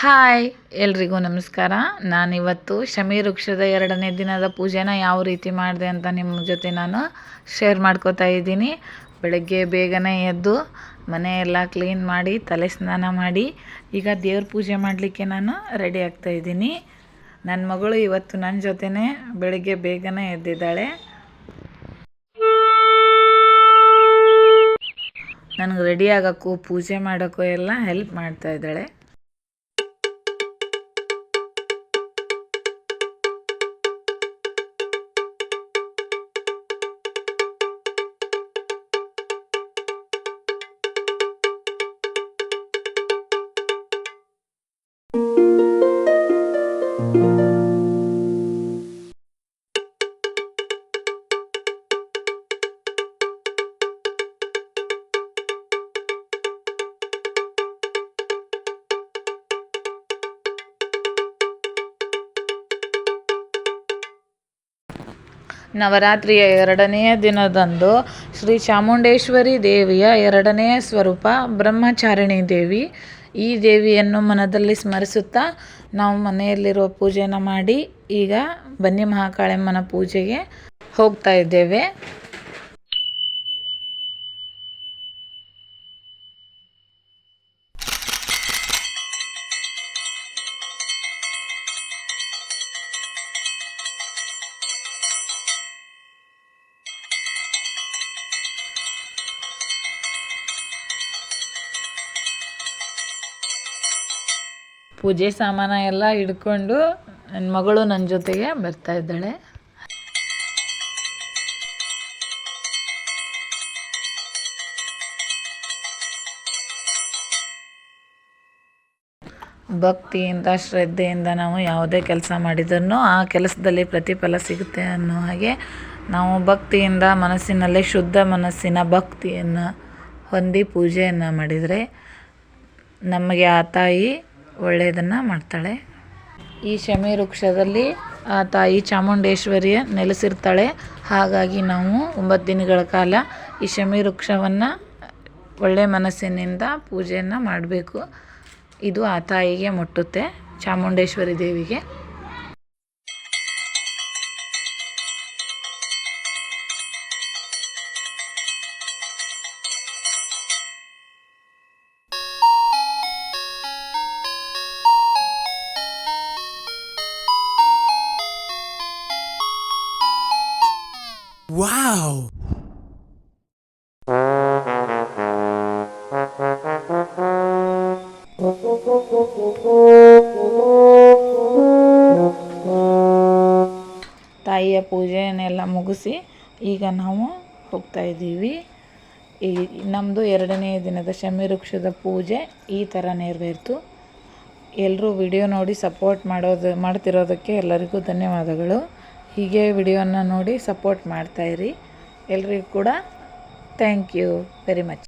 Hi ಎಲ್ರಿಗೂ ನಮಸ್ಕಾರ. ನಾನಿವತ್ತು ಶಮಿ ವೃಕ್ಷದ ಎರಡನೇ ದಿನದ ಪೂಜೆನ ಯಾವ ರೀತಿ ಮಾಡಿದೆ ಅಂತ ನಿಮ್ಮ ಜೊತೆ ನಾನು ಶೇರ್ ಮಾಡ್ಕೋತಾ ಇದ್ದೀನಿ. ಬೆಳಗ್ಗೆ ಬೇಗನೆ ಎದ್ದು ಮನೆಯೆಲ್ಲ ಕ್ಲೀನ್ ಮಾಡಿ ತಲೆ ಸ್ನಾನ ಮಾಡಿ ಈಗ ದೇವ್ರ ಪೂಜೆ ಮಾಡಲಿಕ್ಕೆ ನಾನು ರೆಡಿ ಆಗ್ತಾ ಇದ್ದೀನಿ. ನನ್ನ ಮಗಳು ಇವತ್ತು ನನ್ನ ಜೊತೆನೇ ಬೆಳಗ್ಗೆ ಬೇಗನೆ ಎದ್ದಿದ್ದಾಳೆ. ನನಗೆ ರೆಡಿ ಆಗೋಕ್ಕೂ ಪೂಜೆ ಮಾಡೋಕ್ಕೂ ಎಲ್ಲ ಹೆಲ್ಪ್ ಮಾಡ್ತಾ ಇದ್ದಾಳೆ. ನವರಾತ್ರಿಯ ಎರಡನೆಯ ದಿನದಂದು ಶ್ರೀ ಚಾಮುಂಡೇಶ್ವರಿ ದೇವಿಯ ಎರಡನೆಯ ಸ್ವರೂಪ ಬ್ರಹ್ಮಚಾರಿಣಿ ದೇವಿ ಈ ದೇವಿಯನ್ನು ಮನದಲ್ಲಿ ಸ್ಮರಿಸುತ್ತಾ ನಾವು ಮನೆಯಲ್ಲಿರುವ ಪೂಜೆಯನ್ನು ಮಾಡಿ ಈಗ ಬನ್ನಿ ಮಹಾಕಾಳಮ್ಮನ ಪೂಜೆಗೆ ಹೋಗ್ತಾ ಇದ್ದೇವೆ. ಪೂಜೆ ಸಾಮಾನ ಎಲ್ಲ ಹಿಡ್ಕೊಂಡು ನನ್ನ ಮಗಳು ನನ್ನ ಜೊತೆಗೆ ಬರ್ತಾ ಇದ್ದಾಳೆ. ಭಕ್ತಿಯಿಂದ, ಶ್ರದ್ಧೆಯಿಂದ ನಾವು ಯಾವುದೇ ಕೆಲಸ ಮಾಡಿದರೂ ಆ ಕೆಲಸದಲ್ಲಿ ಪ್ರತಿಫಲ ಸಿಗುತ್ತೆ ಅನ್ನೋ ಹಾಗೆ ನಾವು ಭಕ್ತಿಯಿಂದ ಮನಸ್ಸಿನಲ್ಲೇ ಶುದ್ಧ ಮನಸ್ಸಿನ ಭಕ್ತಿಯನ್ನು ಹೊಂದಿ ಪೂಜೆಯನ್ನು ಮಾಡಿದರೆ ನಮಗೆ ಆ ತಾಯಿ ಒಳ್ಳೆಯದನ್ನು ಮಾಡ್ತಾಳೆ. ಈ ಶಮಿ ವೃಕ್ಷದಲ್ಲಿ ಆ ತಾಯಿ ಚಾಮುಂಡೇಶ್ವರಿಯ ನೆಲೆಸಿರ್ತಾಳೆ. ಹಾಗಾಗಿ ನಾವು ಒಂಬತ್ತು ದಿನಗಳ ಕಾಲ ಈ ಶಮಿ ವೃಕ್ಷವನ್ನು ಒಳ್ಳೆಯ ಮನಸ್ಸಿನಿಂದ ಪೂಜೆಯನ್ನು ಮಾಡಬೇಕು. ಇದು ಆ ತಾಯಿಗೆ ಮುಟ್ಟುತ್ತೆ, ಚಾಮುಂಡೇಶ್ವರಿ ದೇವಿಗೆ. Wow! ತಾಯಿಯ ಪೂಜೆಯನ್ನೆಲ್ಲ ಮುಗಿಸಿ ಈಗ ನಾವು ಹೋಗ್ತಾ ಇದ್ದೀವಿ. ಈ ನಮ್ಮದು ಎರಡನೇ ದಿನದ ಶಮಿ ವೃಕ್ಷದ ಪೂಜೆ ಈ ಥರ ನೆರವೇರಿತು. ಎಲ್ಲರೂ ವಿಡಿಯೋ ನೋಡಿ ಸಪೋರ್ಟ್ ಮಾಡೋದು, ಮಾಡ್ತಿರೋದಕ್ಕೆ ಎಲ್ಲರಿಗೂ ಧನ್ಯವಾದಗಳು. ಹೀಗೆ ವಿಡಿಯೋನ ನೋಡಿ ಸಪೋರ್ಟ್ ಮಾಡ್ತಾಯಿರಿ ಎಲ್ರಿಗೂ ಕೂಡ ಥ್ಯಾಂಕ್ ಯು ವೆರಿ ಮಚ್